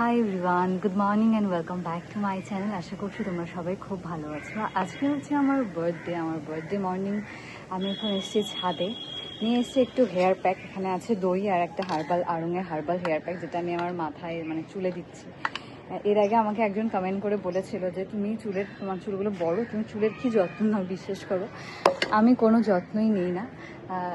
Hi everyone good morning and welcome back to my channel আশা করছি তোমরা সবাই খুব ভালো আছো। আজকে হচ্ছে আমার বার্থডে আমার বার্থডে মর্নিং আমি এখন এসেছি ছাদে। নিয়ে এসেছি একটু হেয়ার প্যাক এখানে আছে দই আর একটা হার্বাল আড়ঙের হার্বাল হেয়ার প্যাক যেটা আমি আমার মাথায় মানে চুলে দিচ্ছি। এর আগে আমাকে একজন কমেন্ট করে বলেছিল যে, তুমি চুলের, তোমার চুলগুলো বড়, তুমি চুলের কি যত্ন নাও, বিশ্বাস করো? আমি কোনো যত্নই নিই না।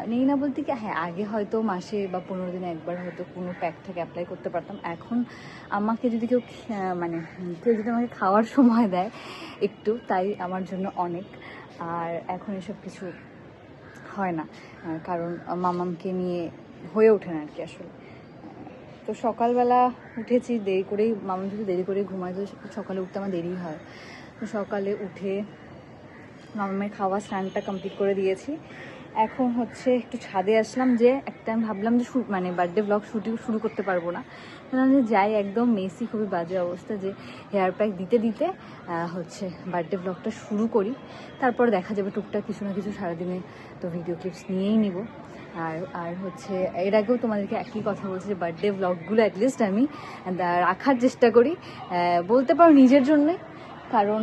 নেই না বলতে কি হ্যাঁ আগে হয়তো মাসে বা পনেরো দিনে একবার হয়তো কোনো প্যাক থেকে অ্যাপ্লাই করতে পারতাম। এখন আমাকে যদি কেউ মানে কেউ যদি আমাকে খাওয়ার সময় দেয় একটু, তাই আমার জন্য অনেক। আর এখন এসব কিছু হয় না। কারণ মামামকে নিয়ে হয়ে ওঠে না আর কি আসলে। তো সকালবেলা উঠেছি, দেরি করেই, মামা যদি দেরি করে ঘুমায়, তো সকালে উঠতে আমার দেরি হয়। তো সকালে উঠে মামামের খাওয়া, স্নানটা কমপ্লিট করে দিয়েছি। এখন হচ্ছে একটু ছাদে আসলাম যে, একটা আমি ভাবলাম যে মানে বার্থডে ব্লগ শুটিং, শুরু করতে পারব না। যে যাই, একদম মেসি খুবই বাজে অবস্থা যে হেয়ার প্যাক দিতে দিতে হচ্ছে বার্থডে ব্লগটা শুরু করি। তারপর দেখা যাবে টুকটাক কিছু না কিছু সারাদিনে তো ভিডিও ক্লিপস নিয়েই নিব। আর আর হচ্ছে, এর আগেও তোমাদেরকে একই কথা বলছি যে বার্থডে ব্লগগুলো অ্যাটলিস্ট আমি রাখার চেষ্টা করি। বলতে পারো নিজের জন্যই, কারণ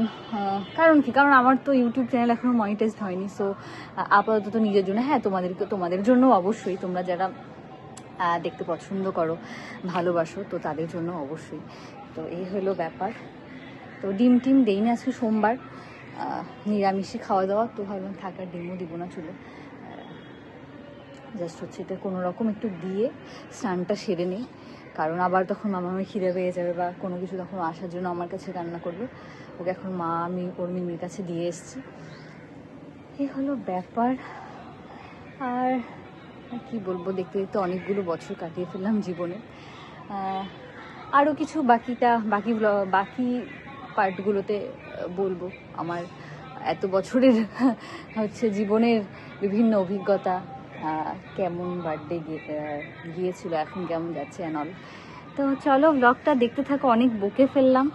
কারণ কি? কারণ আমার তো ইউটিউব চ্যানেল এখনও মনিটাইজ হয়নি সো আপাতত নিজের জন্য হ্যাঁ তোমাদেরকে, তোমাদের জন্য অবশ্যই, তোমরা যারা দেখতে পছন্দ করো, ভালোবাসো, তো তাদের জন্য অবশ্যই। তো এই হলো ব্যাপার। তো ডিম টিম দেই না আজকে সোমবার। নিরামিষই খাওয়া দাওয়া, তো ভাবলাম থাকার ডিমও দিব না চুলে। জাস্ট হচ্ছে এটা কোনো রকম একটু দিয়ে স্নানটা সেরে নিই। কারণ আবার তখন মামা আমি খিদে পেয়ে যাবে বা কোনো কিছু তখন আসার জন্য আমার কাছে রান্না করবে। ওকে এখন মা, আমি, ওর মিমির কাছে দিয়ে এসেছি। এই হলো ব্যাপার। আর কি বলব, দেখতে দেখতে অনেকগুলো বছর কাটিয়ে ফেললাম জীবনে। আরও কিছু বাকিটা, বাকি বাকি পার্টগুলোতে বলব। আমার এত বছরের, হচ্ছে জীবনের বিভিন্ন অভিজ্ঞতা কেমন বার্থডে গিয়েছিল, এখন কেমন যাচ্ছে অ্যান্ড অল তো চলো ব্লগটা দেখতে থাকো, অনেক বকে ফেললাম।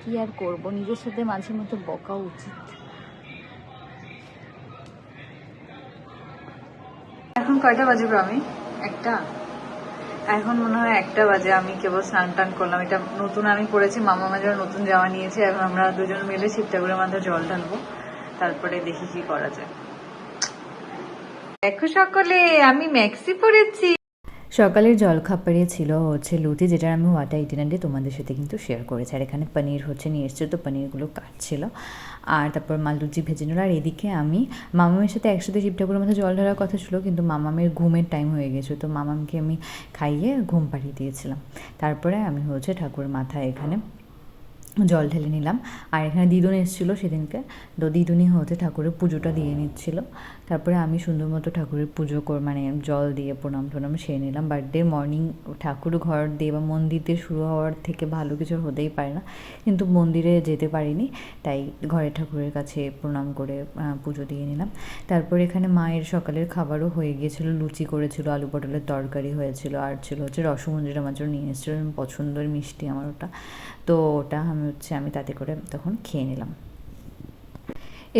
কি আর করব, নিজের সাথে মাঝে মধ্যে বকা উচিত। এখন কয়টা বাজে আমি? একটা? এখন মনে হয় একটা বাজে, আমি কেবল স্নান টান করলাম। এটা নতুন আমি করেছি, মামা মাঝে নতুন জামা নিয়েছে, এখন আমরা দুজন মিলে শিব ঠাকুরের মাথায় জল ঢালবো। তারপরে দেখি কি করা যায়। দেখো সকলে, আমি ম্যাক্সি পরেছি সকালের জলখাবারে ছিল হচ্ছে লুচি, যেটা আমি ওয়াটার ইটিনান্ডে তোমাদের সাথে কিন্তু শেয়ার করেছি। আর এখানে পনির হচ্ছে নিয়ে এসছে, তো পনিরগুলো কাটছিল। আর তারপর মা লুচি ভেজে নিল। আর এদিকে আমি মামামের সাথে একসাথে শিব ঠাকুরের মধ্যে জল ঢালার কথা ছিল, কিন্তু মামামের ঘুমের টাইম হয়ে গেছে, তো মামামকে আমি খাইয়ে ঘুম পাড়িয়ে দিয়েছিলাম। তারপরে আমি হচ্ছে ঠাকুরের মাথায় এখানে জল ঢেলে নিলাম। আর এখানে দিদুন এসেছিল সেদিনকে, তো দিদুনি হতে ঠাকুরের পুজোটা দিয়ে নিচ্ছিল। তারপরে আমি সুন্দর মতো ঠাকুরের পুজো কর মানে জল দিয়ে প্রণাম টনাম সেরে নিলাম। বার্থডে মর্নিং ঠাকুর ঘর দিয়ে বা মন্দির শুরু হওয়ার থেকে ভালো কিছু হতেই পারে না। কিন্তু মন্দিরে যেতে পারিনি, তাই ঘরের ঠাকুরের কাছে প্রণাম করে পুজো দিয়ে নিলাম। তারপর এখানে মায়ের সকালের খাবারও হয়ে গিয়েছিল। লুচি করেছিল, আলু পটলের তরকারি হয়েছিল, আর ছিল হচ্ছে রসমঞ্জির আমার জন্য নিয়ে এসেছিল। পছন্দের মিষ্টি আমার ওটা। তো ওটা আমি হচ্ছে, আমি তাতে করে তখন খেয়ে নিলাম।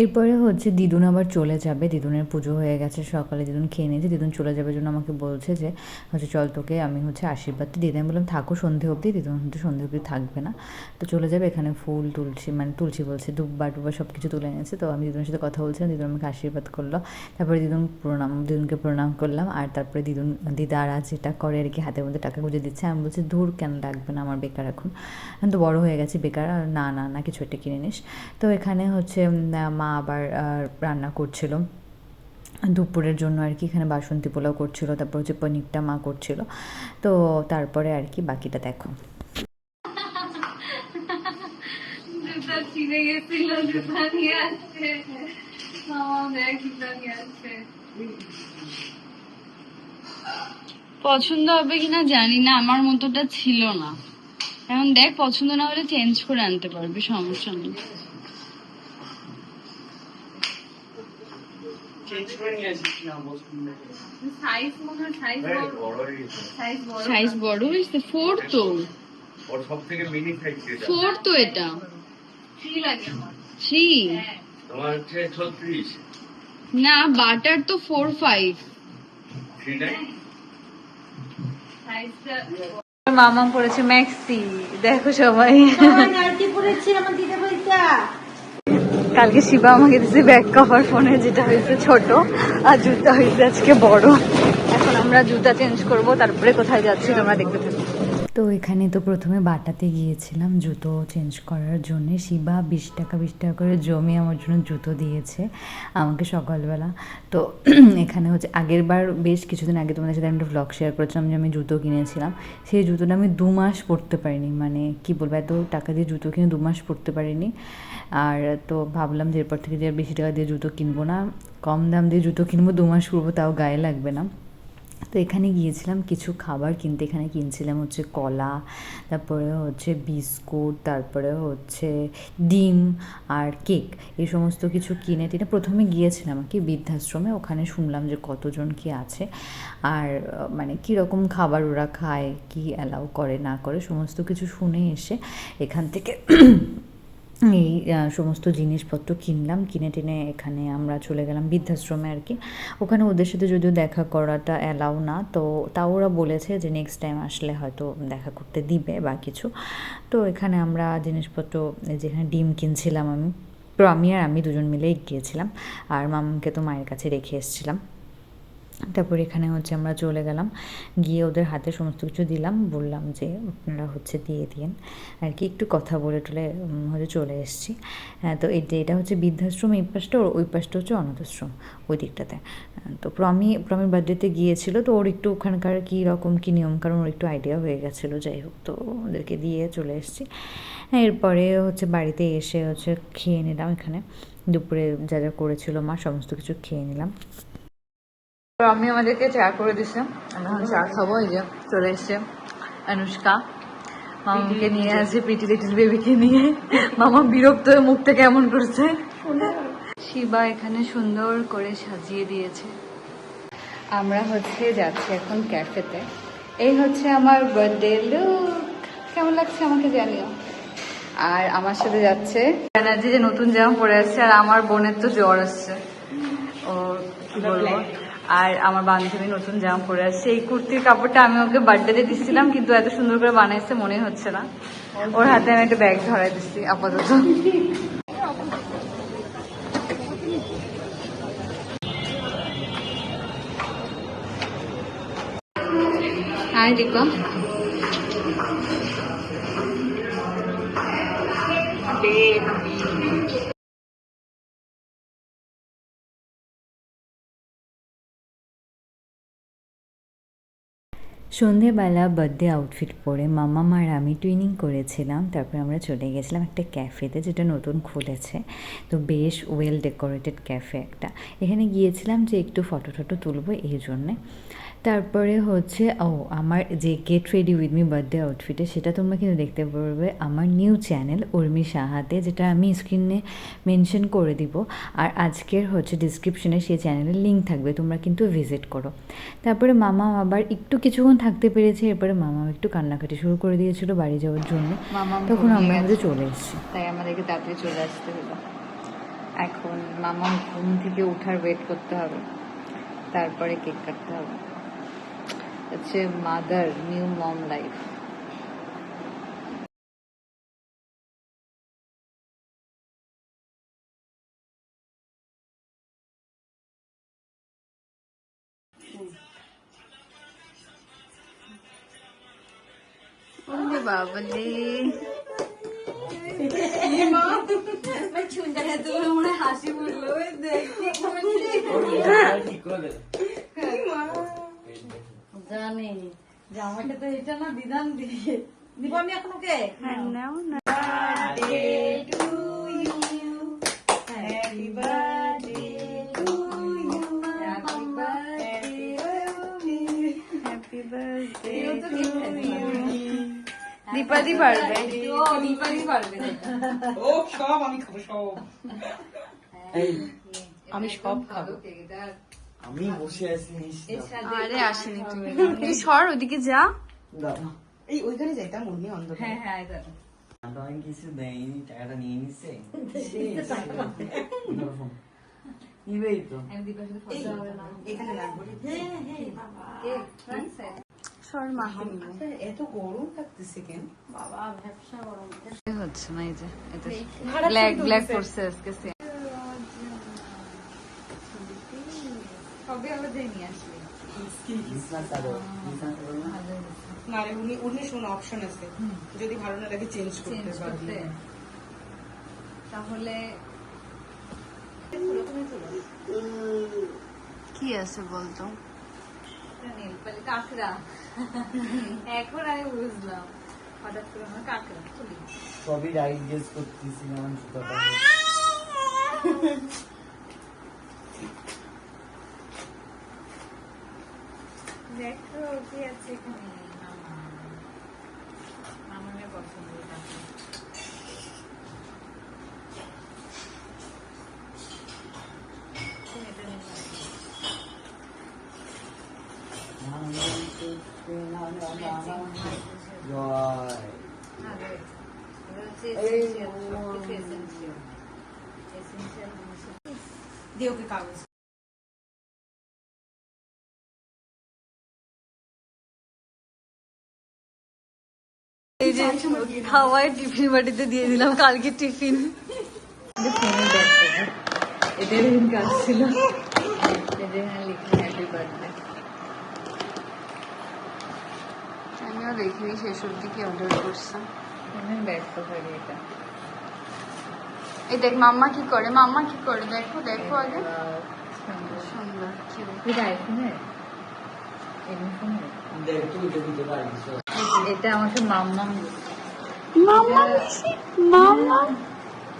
এরপরে হচ্ছে দিদুন আবার চলে যাবে। দিদুনের পুজো হয়ে গেছে, সকালে দিদুন খেয়ে নিয়েছে। দিদুন চলে যাবে জন্য আমাকে বলছে যে, হচ্ছে চল তোকে আমি হচ্ছে আশীর্বাদটা দিয়ে। আমি বললাম, থাকো সন্ধে অবধি। দিদুন হচ্ছে সন্ধে অবধি থাকবে না। তো চলে যাবে এখানে ফুল, তুলসী মানে তুলসী বলছে দুব্বা টুব্বা সব কিছু তুলে এনেছে। তো আমি দিদুনের সাথে কথা বলছিলাম, দিদুন আমাকে আশীর্বাদ করল। তারপরে দিদুন প্রণাম, দিদুনকে প্রণাম করলাম। আর তারপরে দিদুন, দিদারা যেটা করে আর কি, হাতের মধ্যে টাকা গুঁজে দিচ্ছে। আমি বলছি দূর কেন লাগবে না আমার বেকার এখন? তো বড় হয়ে গেছি বেকার না না না, কিছু একটা কিনে নিস। তো এখানে হচ্ছে মা আবার রান্না করছিল। দুপুরের জন্য আর কি এখানে বাসন্তী পোলাও করছিল তারপর হচ্ছে পনিরটা মা করছিল। তো তারপরে আর কি বাকিটা দেখো। পছন্দ হবে কিনা জানি না আমার মতোটা ছিল না। এখন দেখ পছন্দ না হলে চেঞ্জ করে আনতে পারবি সমস্যা নেই। সাইজ মনে হয় সাইজ সাইজ বড়। সাইজ বড় হয়েছে ফোর তো। ওর সব থেকে মিনি সাইজ যেটা ফোর তো এটা। থ্রি লাগে থ্রি তোমার হচ্ছে ছত্রিশ। না বাটার তো ফোর ফাইভ থ্রি নাইন মামা পড়েছে ম্যাক্সি। দেখো সবাই। কালকে শিবা আমাকে দিয়েছে ব্যাক কভার ফোনে যেটা হয়েছে ছোট, আর জুতা হয়েছে আজকে বড়। এখন আমরা জুতা চেঞ্জ করব, তারপরে কোথায় যাচ্ছি তোমরা দেখতে থাকো। তো এখানে তো প্রথমে বাটাতে গিয়েছিলাম, জুতো চেঞ্জ করার জন্য। শিবা বিশ টাকা বিশ টাকা করে জমি আমার জন্য জুতো দিয়েছে আমাকে সকালবেলা। তো এখানে হচ্ছে আগের বার বেশ কিছুদিন আগে তোমাদের সাথে আমি একটা ভ্লগ শেয়ার করেছিলাম যে আমি জুতো কিনেছিলাম। সেই জুতোটা আমি দু মাস পরতে পারিনি মানে কি বলব, এত টাকা দিয়ে জুতো কিনে দু মাস পরতে পারিনি। আর তো ভাবলাম যে এরপর থেকে যে আর বেশি টাকা দিয়ে জুতো কিনবো না, কম দাম দিয়ে জুতো কিনবো, দু মাস পরবো, তাও গায়ে লাগবে না। তো এখানে গিয়েছিলাম কিছু খাবার কিনতে এখানে কিনছিলাম হচ্ছে কলা, তারপরে হচ্ছে বিস্কুট, তারপরে হচ্ছে ডিম আর কেক। এই সমস্ত কিছু কিনে টিনে প্রথমে গিয়েছিলাম আর কি বৃদ্ধাশ্রমে। ওখানে শুনলাম যে কতজন কি আছে আর মানে কীরকম খাবার ওরা খায়, কি অ্যালাউ করে, না করে, সমস্ত কিছু শুনে এসে এখান থেকে এই সমস্ত জিনিসপত্র কিনলাম। কিনে টিনে এখানে আমরা চলে গেলাম বৃদ্ধাশ্রমে আর কি। ওখানে ওদের সাথে যদিও দেখা করাটা অ্যালাউ না, তো তাও ওরা বলেছে যে নেক্সট টাইম আসলে হয়তো দেখা করতে দিবে বা কিছু। তো এখানে আমরা জিনিসপত্র যেখানে ডিম কিনছিলাম আমি। তো আমি আর আমি দুজন মিলেই গিয়েছিলাম। আর মামাকে তো মায়ের কাছে রেখে এসেছিলাম। তারপর এখানে হচ্ছে আমরা চলে গেলাম। গিয়ে ওদের হাতে সমস্ত কিছু দিলাম, বললাম যে আপনারা হচ্ছে দিয়ে দিন। আর কি, একটু কথা বলে টলে হচ্ছে চলে এসেছি। হ্যাঁ তো এই যে এটা হচ্ছে বৃদ্ধাশ্রম, এই পাশটা ওই পাশটা হচ্ছে অনাথাশ্রম, ওই দিকটাতে। তো প্রমি, প্রমির বার্থডেতে গিয়েছিল, তো ওর একটু ওখানকার কী রকম, কী নিয়ম কারণ ওর একটু আইডিয়া হয়ে গেছিল, যাই হোক, তো ওদেরকে দিয়ে চলে এসেছি। এরপরে হচ্ছে বাড়িতে এসে হচ্ছে খেয়ে নিলাম এখানে। দুপুরে যা যা করেছিল মা, সমস্ত কিছু খেয়ে নিলাম। তো আমি আমাদেরকে চা করে দিছে আমরা এখন চা খাব এই যে চলে এসছে অনুষ্কা। মামাকে নিয়ে আসছে পিটি লিটিল বেবিকে নিয়ে। মামা বিরক্ত হয়ে মুখটা কেমন করছে? শিবা এখানে সুন্দর করে সাজিয়ে দিয়েছে। আমরা হচ্ছে যাচ্ছি এখন ক্যাফেতে। এই হচ্ছে আমার বার্থডে লুক কেমন লাগছে আমাকে জানিও? আর আমার সাথে যাচ্ছে ব্যানার্জি যে নতুন জামা পরে আসছে আর আমার বোনের তো জ্বর আসছে। ও কি বলব? আর আমার বান্ধবী নতুন জামা পরে আসছে। এই কুর্তির কাপড়টা আমি ওকে বার্থডেতে দিচ্ছিলাম কিন্তু এত সুন্দর করে বানাইছে মনে হচ্ছে না। ওর হাতে আমি একটা ব্যাগ ধরাই দিচ্ছি আপাতত। হাই দীপা সন্ধেবেলা বার্থডে আউটফিট পরে মামা মার আমি টুইনিং করেছিলাম, তারপরে আমরা চলে গেছিলাম একটা ক্যাফেতে যেটা নতুন খুলেছে। তো বেশ ওয়েল ডেকোরেটেড ক্যাফে একটা। এখানে গিয়েছিলাম যে একটু ফটো টটো তুলবো এই জন্যে। তারপরে হচ্ছে ও আমার যে get ready with me birthday আউটফিটে সেটা তোমরা কিন্তু দেখতে পারবে আমার নিউ চ্যানেল উর্মি সাহাতে যেটা আমি স্ক্রিনে মেনশন করে দিব। আর আজকের হচ্ছে ডিসক্রিপশনে সেই চ্যানেলের লিঙ্ক থাকবে তোমরা কিন্তু ভিজিট করো। তারপরে মামা আবার একটু কিছুক্ষণ থাকতে পেরেছে এরপরে মামা একটু কান্নাকাটি শুরু করে দিয়েছিল বাড়ি যাওয়ার জন্য। তখন আমরা আমাদের চলে এসেছি। তাই আমাদেরকে তাড়াতাড়ি চলে আসতে হলো। এখন মামা ঘুম থেকে উঠার ওয়েট করতে হবে। তারপরে কেক কাটতে হবে। अच्छे मादर न्यू मॉम लाइफ बाबली हाँसी बोल रहे हो। देख জানি জামাটা তো এটা না বিধান দিয়ে দিব আমি এখন ওকে দীপাদি পারবে। ও সব আমি খাব সব। আমি সব খাব। আমি বসে আছি আরে আসেনি তুমি তুই সর ওদিকে যা। এই ওইখানে যাইতাম উনি অন্ধকার। হ্যাঁ হ্যাঁ আমি কিছু দেয়নি টাকাটা নিয়ে নিচ্ছে নিবেই তো। এখানে সাইড সর মাকে নিব আচ্ছা, এত গরম লাগতেছে কেন? বাবা ব্যবসা গরম হচ্ছে না এই যে ব্ল্যাক ব্ল্যাক করছে আজকে আবার দিয়ে নিয়ে চাদর? না? রে উনি উনি শোন অপশন আছে। যদি ভালো না লাগে চেঞ্জ করতে পারবি তাহলে কি আছে বলতো? কাঁকড়া। এখন আমি বুঝলাম। হঠাৎ করে আমার কাঁকড়া সবই গেস করতেছি আমার দেখো কি আছে এখানে? মামা। পছন্দ কাঁকড়া তুমি এটা যে হাওয়ায় টিফিন বাটিতে দিয়ে দিলাম কালকে টিফিন। এরকম কাজ ছিল। এদের লিখে হ্যাপি বার্থডে আমিও দেখিনি শেষ অব্দি কি অর্ডার করছে। আমি ব্যস্ত করি এটা এই দেখ মাম্মা কি করে? মাম্মা কি করে? দেখো দেখো আগে। সুন্দর। কি এটা আইফোনের এটা আমাকে মাম্মাম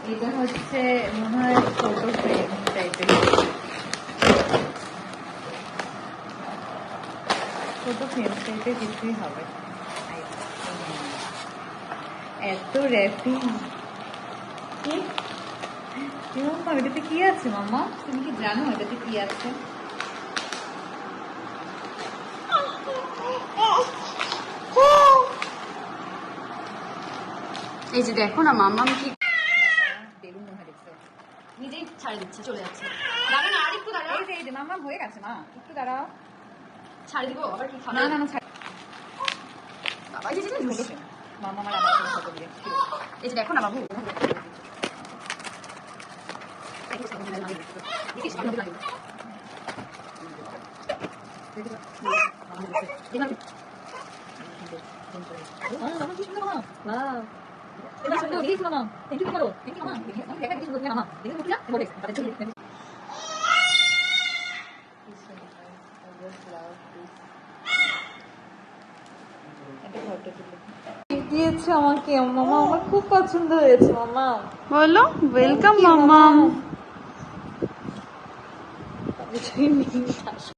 এটা হচ্ছে মনে হয় ফটো ফ্রেম টাইপের ফটো ফ্রেম টাইপের কিছুই হবে এত র্যাপিং মাম্মা এটাতে কি আছে মাম্মা তুমি কি জানো এটাতে কি আছে? এই যে দেখো না মাম্মা কি বেলুন মনে দেখছ নিজেই ছাড়ে দিচ্ছে চলে যাচ্ছে দাঁড়া না আর একটু দাঁড়াও এই যে এই যে মাম্মা হয়ে গেছে মা একটু দাঁড়াও ছাড়ে দিব আবার কি খাবে না না না ছাড় বাবা এই যে, এই যে, ছোট ফ্রেম। মাম্মা আমার আমার সাথে ফটো দিয়ে এই যে দেখো না বাবু দিয়েছে আমাকে মামা আমার খুব পছন্দ হয়েছে মামা। বলো ওয়েলকাম নেই